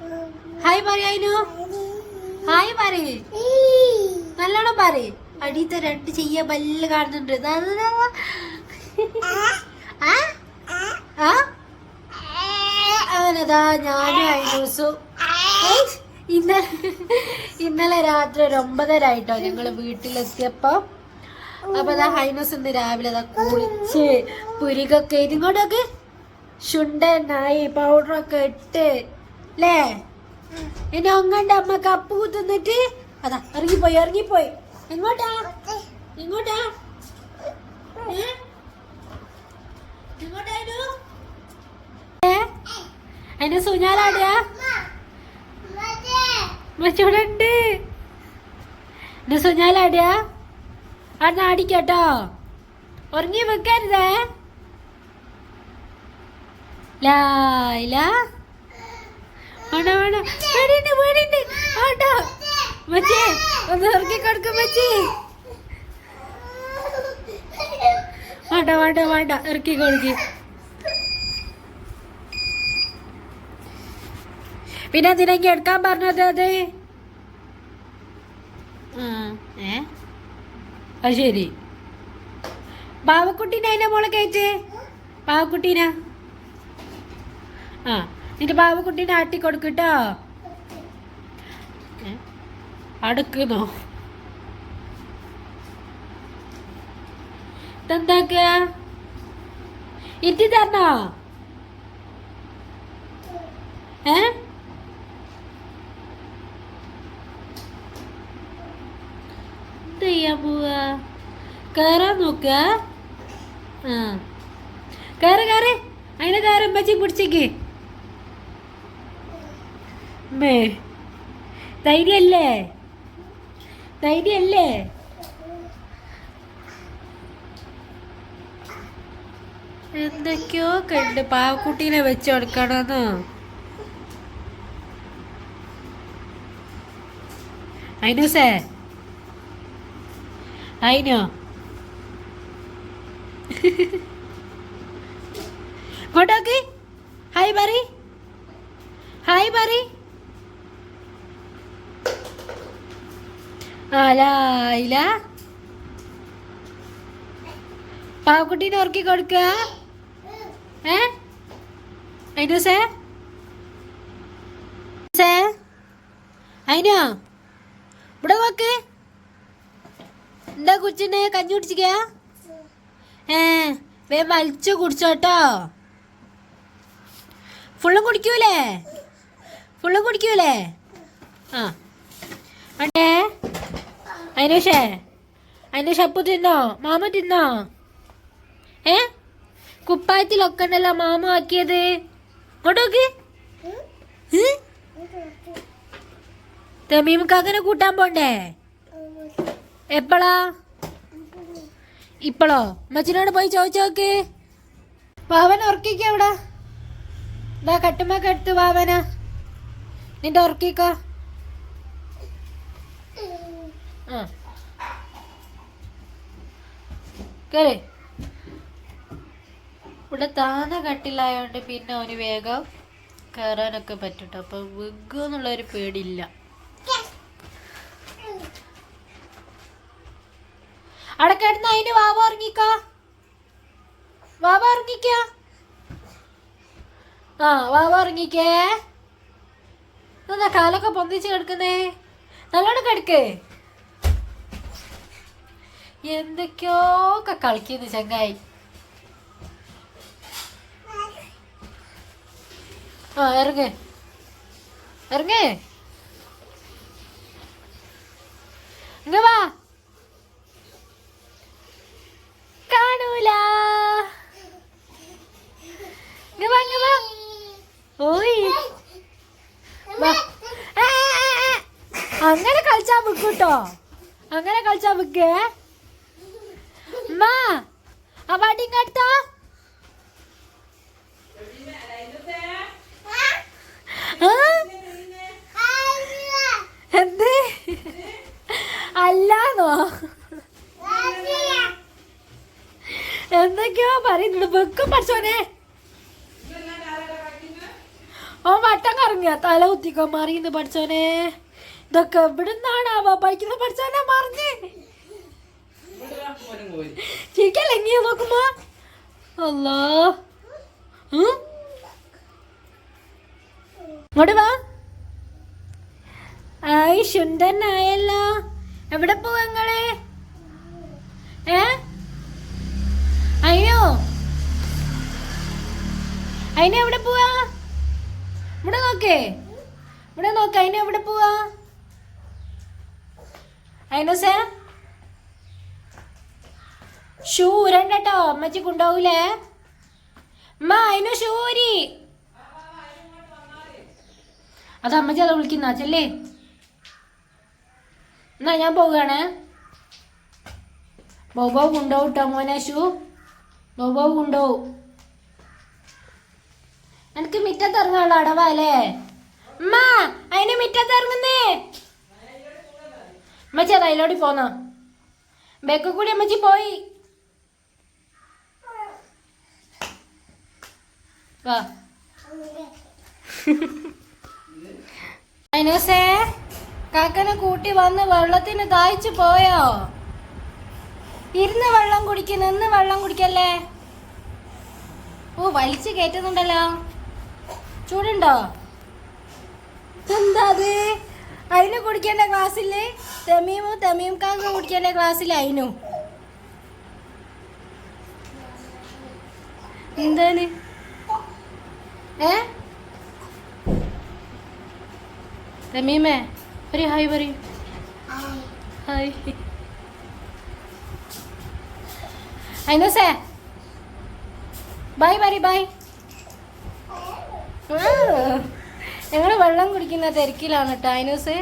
Hi പറയാനു hi പറയ്. നല്ലോണം പറയ്. അടിയത്തെ രണ്ട് ചെയ്യ വല്ല കാണുന്നുണ്ട്? അങ്ങനെതാ ഞാനും ഐനൂസും ഇന്നലെ ഇന്നലെ രാത്രി ഒരു ഒമ്പതര ആയിട്ടോ ഞങ്ങൾ വീട്ടിലെത്തിയപ്പോ. അപ്പൊ അതാ ഹൈനൂസ് ഇന്ന് രാവിലെ അതാ കുളിച്ച് പുരികൊക്കെ ഇങ്ങോട്ടൊക്കെ. ശുണ്ടനായി പൗഡറൊക്കെ ഇട്ട് ല്ലേ? എന്നെ അങ്ങണ്ട അമ്മ കപ്പ് കുത്തുന്നിട്ട് അതാ ഇറങ്ങിപ്പോയി ഇറങ്ങിപ്പോയി. എങ്ങോട്ടാ? എങ്ങോട്ടാ? എങ്ങോട്ടായിരുന്നു ഏ? സുഞ്ഞാലാടിയാ എന്റെ സുഞ്ഞാലാടിയാ അവിടെ ആടിക്കട്ടോ. ഉറങ്ങി വെക്കരുതേ. ലായില വേണ്ട വേണ്ട പേടിയുണ്ട് പേടിയുണ്ട് വേണ്ട മച്ചേ ഒന്ന് ഇറങ്ങി കിടക്കും മച്ചേ. വേണ്ട വേണ്ട വേണ്ട ഇറക്കി കൊടുക്ക്. പിന്നെ നിനക്ക് എടുക്കാൻ പറഞ്ഞത് അത്? ഏ? അത് ശരി. പാവക്കുട്ടീനെ അതിന്റെ മോളെ കയറ്റേ. പാവക്കുട്ടീനാ ആ. നിന്റെ പാവക്കുട്ടീനെ ആട്ടി കൊടുക്കട്ടോ? അടുക്കുന്നോ ഇതെന്താക്ക? ഇറ്റി തരണോ ഏ ചെയ്യാൻ പോവാ? കയറാൻ നോക്ക. ആ. കയറ് കയറി അതിനെ കയറി അമ്മച്ചി പിടിച്ചേക്ക്. മേ. ധൈര്യല്ലേ? ധൈര്യല്ലേ? എന്തൊക്കെയോ കണ്ട് പാവക്കുട്ടീനെ വെച്ച് കൊടുക്കണമെന്ന് അയിനൂസേ അയിനോ ഇങ്ങോട്ടോക്ക്. ഹായ് പറ ഹായ് പറ ആലായില പാവക്കുട്ടീനെ ഉറക്കി കൊടുക്കുക ഏ? അതിനു സേ സേ അതിനോ ഇവിടെ നോക്ക്. എന്താ കുച്ചിന് കഞ്ഞി കുടിച്ചിക്ക? ഏ വേ വലിച്ചു കുടിച്ചോട്ടോ. ഫുള്ളും കുടിക്കൂലേ? ഫുള്ളും കുടിക്കൂലേ? ആ. അണ്ടേ അതിനുഷേ അതിന്റെ ഷപ്പു തിന്നോ? മാമ തിന്നോ? ഏ? കുപ്പായത്തിലൊക്കെ ഉണ്ടല്ലോ മാമ ആക്കിയത്. കൊണ്ടോക്ക് നോക്ക്. തെമീമക്ക് അങ്ങനെ കൂട്ടാൻ പോണ്ടേ? എപ്പോഴാ ഇപ്പോഴോ അമ്മച്ചിനോട് പോയി ചോദിച്ചു നോക്ക്. വാവന ഉറക്കിക്കോ അവിടെ. ഇതാ കട്ടുമ്പൊക്കെ എടുത്ത് വാവന. നിന്റെ ഉറക്കിക്കോ. ആ ഇവിടെ താന്ന കട്ടിലായോണ്ട് പിന്നെ അവന് വേഗം കയറാനൊക്കെ പറ്റട്ടോ. അപ്പൊ വിഗ് എന്നുള്ളൊരു പേടിയില്ല. അവിടെ കിടന്ന് അതിന് വാവ ഇറങ്ങിക്കാ വാവ ഇറങ്ങിക്ക ആ വാവ ഇറങ്ങിക്കേ എന്താ കാലൊക്കെ പൊന്തിച്ച് കിടക്കുന്നേ? നല്ലോണം കിടക്കേ. എന്തൊക്കെയോ ഒക്കെ കളിക്കുന്നു ചങ്ങായി. ആ ഇറങ്ങ്. ഇറങ്ങ്. ഇങ്ങ വാ. കാണൂല. ഇങ്ങ ഓയ്. അങ്ങനെ കളിച്ചാ വിക്കൂട്ടോ അങ്ങനെ കളിച്ചാ വിക്കേ ആ ആ? എന്ത്? അല്ലാന്നോ? എന്തൊക്കെയോ പറയുന്നുണ്ട്. വെക്കും പഠിച്ചോനെ ഓ വട്ടം കറങ്ങിയ. തല കുത്തിക്കോ മറിയുന്നു പഠിച്ചോനെ ഇതൊക്കെ എവിടുന്നാണാവോ? പഠിക്കുന്ന പഠിച്ചോനെ മറിഞ്ഞ്. ശരിക്കല്ലെങ്കിയ നോക്കുമ്പോ? അല്ലോ? ഇങ്ങോട്ട് വാ. ആയി ശുണ്ടനായല്ലോ എവിടെ പോവാ നിങ്ങൾ? ഏ? അയ്യോ. അയിന് എവിടെ പോവാ? ഇവിടെ നോക്കേ. ഇവിടെ നോക്ക. അയിന് എവിടെ പോവാ? അയിനോസേ ഷൂ ഊരണ്ടട്ടോ അമ്മച്ചി കൊണ്ടാവൂലേ അമ്മ അയിനു ഷൂരി അത് അമ്മച്ചി അത് വിളിക്കുന്ന. ചെല്ലേ എന്നാ ഞാൻ പോവുകയാണ്. ബോബോ കൊണ്ടുപോകും കേട്ടോ മോനെ ഷൂ. ബോബോ കൊണ്ടുപോകും എനിക്ക് മിറ്റത്തിറങ്ങാനുള്ള അടവല്ലേ അമ്മ അതിന് മിറ്റത്തിറങ്ങുന്നേ അമ്മച്ചി അത് അതിലോടി പോന്ന. ബേക്ക് കൂടി അമ്മച്ചി പോയി. വാ. അതിനോസേ കാക്കനെ കൂട്ടി വന്ന് വെള്ളത്തിന് ദാഹിച്ചു പോയോ? ഇരുന്ന് വെള്ളം കുടിക്ക് നിന്ന് വെള്ളം കുടിക്കല്ലേ? ഓ വലിച്ചു കയറ്റുന്നുണ്ടല്ലോ. ചൂടുണ്ടോ? എന്താ അത്? അതിന് കുടിക്കേണ്ട ക്ലാസ്സിൽ തെമീമു തെമീം കാക്ക കുടിക്കേണ്ട ക്ലാസ്സിൽ അതിനും എന്താണ്? ഏ? തെമീമേ ഒരു ഹായ് പറയൂ ഹായ്. അതിനോസേ ബൈ പറ ബൈ. ഞങ്ങൾ വെള്ളം കുടിക്കുന്ന തിരക്കിലാണ് കേട്ടോ അതിനൂസ്